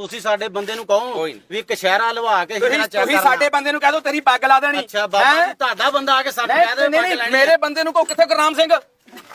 ਤੁਸੀਂ ਸਾਡੇ ਬੰਦੇ ਨੂੰ ਕਹੋ ਕੋਈ ਨਹੀਂ। ਵੀ ਕਸ਼ਹਿਰਾ ਲਵਾ ਕੇ ਤੁਸੀਂ ਚੈੱਕ ਤੁਸੀਂ ਕਰਨਾ। ਸਾਡੇ ਬੰਦੇ ਨੂੰ ਕਹਿ ਦੋ ਤੇਰੀ ਪੱਗ ਲਾ ਦੇਣੀ ਅੱਛਾ ਬਾਬਾ ਹੈਂ? ਜੀ ਤੁਹਾਡਾ ਬੰਦਾ ਆ ਕੇ ਸਾਡੇ ਕਹਿ ਦੇ ਨਹੀਂ ਪੱਗ ਨਹੀਂ ਲੈਣੀ ਮੇਰੇ ਬੰਦੇ ਨੂੰ ਕੋ ਕਿੱਥੇ ਗੁਰਨਾਮ ਸਿੰਘ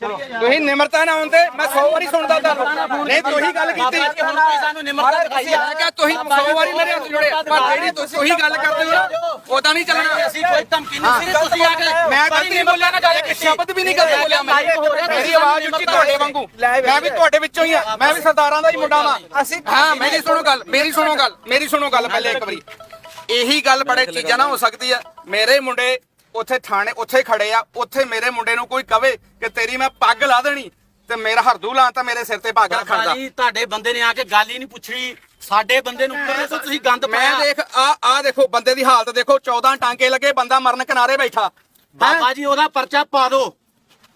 ਤੁਸੀਂ ਨਿਮਰਤਾ ਨਾ ਆਉਂਦੇ ਮੈਂ 100 ਵਾਰੀ ਸੁਣਦਾ ਤੁਹਾਨੂੰ। ਨਹੀਂ ਤੁਸੀਂ ਗੱਲ ਕੀਤੀ। ਤੁਸੀਂ ਸਾਨੂੰ ਨਿਮਰਤਾ ਦਿਖਾਈ ਆ। ਕਿ ਤੁਸੀਂ 100 ਵਾਰੀ ਮੇਰੇ ਹੱਥ ਜੁੜੇ। ਪਰ ਜਿਹੜੀ ਤੁਸੀਂ ਗੱਲ ਕਰਦੇ ਹੋ ਨਾ ਉਦਾਂ ਨਹੀਂ ਚੱਲਣਾ। ਅਸੀਂ ਕੋਈ ਧਮਕੀ ਨਹੀਂ ਸਿਰੇ ਤੁਸੀਂ ਆ ਕੇ ਮੈਂ ਗਲਤੀ ਨਹੀਂ ਬੋਲਿਆ ਨਾ ਗੱਲ ਇੱਕ ਸ਼ਬਦ ਵੀ ਨਹੀਂ ਗਲਤ ਬੋਲਿਆ ਮੈਂ ਮੇਰੀ ਆਵਾਜ਼ ਉੱਚੀ ਤੁਹਾਡੇ ਵਾਂਗੂ। ਮੈਂ ਵੀ ਤੁਹਾਡੇ ਵਿੱਚੋਂ ਹੀ ਆ। ਮੈਂ ਵੀ ਸਰਦਾਰਾਂ ਦਾ ਹੀ ਮੁੰਡਾ ਵਾਂ। ਅਸੀਂ ਹਾਂ ਮੇਰੀ ਸੁਣੋ ਗੱਲ ਮੇਰੀ ਸੁਣੋ ਗੱਲ ਮੇਰੀ ਸੁਣੋ ਗੱਲ ਪਹਿਲੇ ਇੱਕ ਵਾਰੀ। ਇਹੀ ਗੱਲ ਬੜੇ ਚੀਜ਼ਾਂ ਨਾ ਹੋ ਸਕਦੀ ਆ ਮੇਰੇ ਮੁੰਡੇ ਉੱਥੇ ਥਾਣੇ ਉੱਥੇ ਖੜੇ ਆ ਉੱਥੇ ਮੇਰੇ ਮੁੰਡੇ ਨੂੰ ਕੋਈ ਕਵੇ ਕਿ ਤੇਰੀ ਮੈਂ ਪੱਗ ਲਾ ਦੇਣੀ ਤੇ ਮੇਰਾ ਹਰਦੂ ਲਾਂ ਤਾਂ ਮੇਰੇ ਸਿਰ ਤੇ ਪੱਗ ਬਾਬਾ ਦਾ। ਜੀ ਤੁਹਾਡੇ ਬੰਦੇ ਨੇ ਆ ਕੇ ਗੱਲ ਹੀ ਨਹੀਂ ਪੁੱਛੀ ਸਾਡੇ ਬੰਦੇ ਨੂੰ ਉੱਪਰ ਤੋਂ ਤੁਸੀਂ ਗੰਦ ਮੈਂ ਪਾਇਆ। ਦੇਖ ਆ ਆ ਦੇਖੋ ਬੰਦੇ ਦੀ ਹਾਲਤ ਦੇਖੋ 14 ਟਾਂਕੇ ਲੱਗੇ ਬੰਦਾ ਮਰਨ ਕਿਨਾਰੇ ਬੈਠਾ। ਬਾਬਾ ਜੀ ਉਹਦਾ ਪਰਚਾ ਪਾ ਦਿਓ।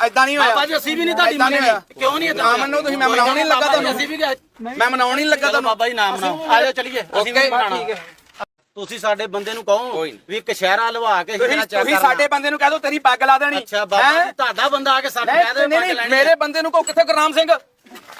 ਐਦਾਂ ਨਹੀਂ ਹੋਇਆ। ਬਾਬਾ ਜੀ ਅਸੀਂ ਵੀ ਨਹੀਂ ਤੁਹਾਡੀ ਏਦਾਂ ਨਹੀਂ ਮੰਨਣੀ। ਹੋਇਆ। ਕਿਉਂ ਨਹੀਂ ਨਾ ਮੰਨੋ ਤੁਸੀਂ ਮੈਂ ਮਨਾਉਣ ਨਹੀਂ ਲੱਗਾ ਤੁਹਾਨੂੰ। ਅਸੀਂ ਵੀ ਗਏ। ਮੈਂ ਮਨਾਉਣ ਨਹੀਂ ਲੱਗਾ ਤੁਹਾਨੂੰ। ਬਾਬਾ ਜੀ ਨਾਮ ਮਨਾਓ। ਆ ਜਾਓ ਚਲੀਏ। ਅਸੀਂ ਵੀ ਠੀਕ ਤੁਸੀਂ ਸਾਡੇ ਬੰਦੇ ਨੂੰ ਕਹੋ ਕੋਈ ਨਹੀਂ। ਵੀ ਕਸ਼ਹਿਰਾ ਲਵਾ ਕੇ ਜਿਹੜਾ ਤੁਸੀਂ ਚੈੱਕ ਤੁਸੀਂ ਕਰਨਾ। ਸਾਡੇ ਬੰਦੇ ਨੂੰ ਕਹਿ ਦਿਓ ਤੇਰੀ ਪੱਗ ਲਾ ਦੇਣੀ। ਅੱਛਾ ਬਾਬਾ ਹੈਂ? ਜੀ ਤੁਹਾਡਾ ਬੰਦਾ ਆ ਕੇ ਸਾਡੇ ਕਹਿ ਦੇ ਨਹੀਂ ਨਹੀਂ ਮੇਰੇ ਬੰਦੇ ਨੂੰ ਕੋ ਕਿੱਥੇ ਗੁਰਨਾਮ ਸਿੰਘ?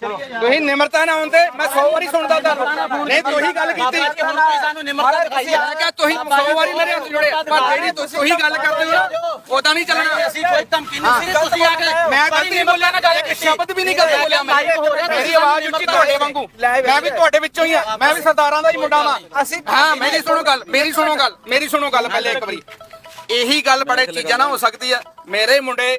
ਤੁਸੀਂ ਨਿਮਰਤਾ ਨਾ ਆਉਂਦੇ ਮੈਂ 100 ਵਾਰੀ ਸੁਣਦਾ ਤੁਹਾਨੂੰ। ਨਹੀਂ ਤੁਸੀਂ ਗੱਲ ਕੀਤੀ। ਤੁਸੀਂ ਸਾਨੂੰ ਨਿਮਰਤਾ ਦਿਖਾਈ ਆ ਮੈਂ ਕਿਹਾ ਤੁਸੀਂ 100 ਵਾਰੀ ਮੇਰੇ ਹੱਥ ਜੁੜੇ। ਪਰ ਜਿਹੜੀ ਤੁਸੀਂ ਉਹੀ ਗੱਲ ਕਰਦੇ ਹੋ ਨਾ ਉਦਾਂ ਨਹੀਂ ਚੱਲਣਾ। ਅਸੀਂ ਕੋਈ ਧਮਕੀ ਨਹੀਂ ਸਿਰੇ ਤੁਸੀਂ ਆ ਕੇ ਮੈਂ ਗਲਤੀ ਨਹੀਂ ਬੋਲਿਆ ਨਾ ਗੱਲ ਸ਼ਬਦ ਵੀ ਨਹੀਂ ਗਲਤ ਬੋਲਿਆ ਮੈਂ ਮੇਰੀ ਆਵਾਜ਼ ਉੱਚੀ ਤੁਹਾਡੇ ਵਾਂਗੂ। ਮੈਂ ਵੀ ਤੁਹਾਡੇ ਵਿੱਚੋਂ ਹੀ ਆ। ਮੈਂ ਵੀ ਸਰਦਾਰਾਂ ਦਾ ਹੀ ਮੁੰਡਾ ਵਾਂ। ਅਸੀਂ ਹਾਂ ਮੇਰੀ ਸੁਣੋ ਗੱਲ ਮੇਰੀ ਸੁਣੋ ਗੱਲ ਮੇਰੀ ਸੁਣੋ ਗੱਲ ਪਹਿਲੇ ਇੱਕ ਵਾਰੀ। ਇਹੀ ਗੱਲ ਬੜੇ ਚੀਜ਼ਾਂ ਨਾ ਹੋ ਸਕਦੀ ਆ। ਮੇਰੇ ਮੁੰਡੇ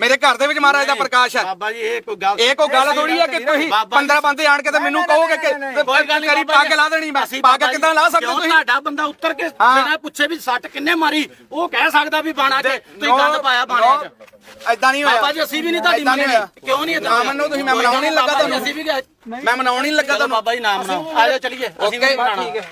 ਮੇਰੇ ਘਰ ਦੇ ਵਿੱਚ ਮਹਾਰਾਜ ਦਾ ਪ੍ਰਕਾਸ਼ ਹੈ। ਬਾਬਾ ਜੀ ਇਹ ਕੋਈ ਗੱਲ ਇਹ ਕੋਈ ਗੱਲ ਥੋੜੀ ਹੈ ਕਿ ਤੁਸੀਂ ਬਾਬਾ ਜੀ- 15 ਬੰਦੇ ਆਣ ਕੇ ਤੇ ਮੈਨੂੰ ਕਹੋਗੇ ਕਿ ਕੋਈ ਗੱਲ ਨਹੀਂ ਕਰੀ ਪੱਗ ਲਾ ਦੇਣੀ ਮੈਂ ਬਾਬਾ ਜੀ- ਕਿਦਾਂ ਲਾ ਸਕਦੇ ਤੁਸੀਂ? ਤੁਹਾਡਾ ਬੰਦਾ ਉੱਤਰ ਕੇ। ਬਿਨਾਂ ਪੁੱਛੇ ਵੀ ਸੱਟ ਕਿੰਨੇ ਮਾਰੀ? ਉਹ ਕਹਿ ਸਕਦਾ ਵੀ ਬਾਣਾ 'ਚ ਤੁਸੀਂ ਗੰਦ ਪਾਇਆ ਬਾਣੇ 'ਚ। ਐਦਾਂ ਨਹੀਂ ਹੋਇਆ। ਬਾਬਾ ਜੀ ਅਸੀਂ ਵੀ ਨਹੀਂ ਤੁਹਾਡੀ ਹੋਇਆ। ਕਿਉਂ ਨਹੀਂ ਨਾ ਮੰਨੋ ਤੁਸੀਂ ਮੈਂ ਮਨਾਉਣ ਨਹੀਂ ਲੱਗਾ ਤੁਹਾਨੂੰ। ਅਸੀਂ ਵੀ ਗਏ ਮੈਂ ਮਨਾਉਣ ਨਹੀਂ ਲੱਗਾ ਤੁਹਾਨੂੰ। ਬਾਬਾ ਜੀ ਨਾਮ ਨਾਮ। ਆ ਜਾਓ ਚਲੀਏ। ਅਸੀਂ ਵੀ ਬਣਾਉਣਾ। ਠੀਕ ਹੈ।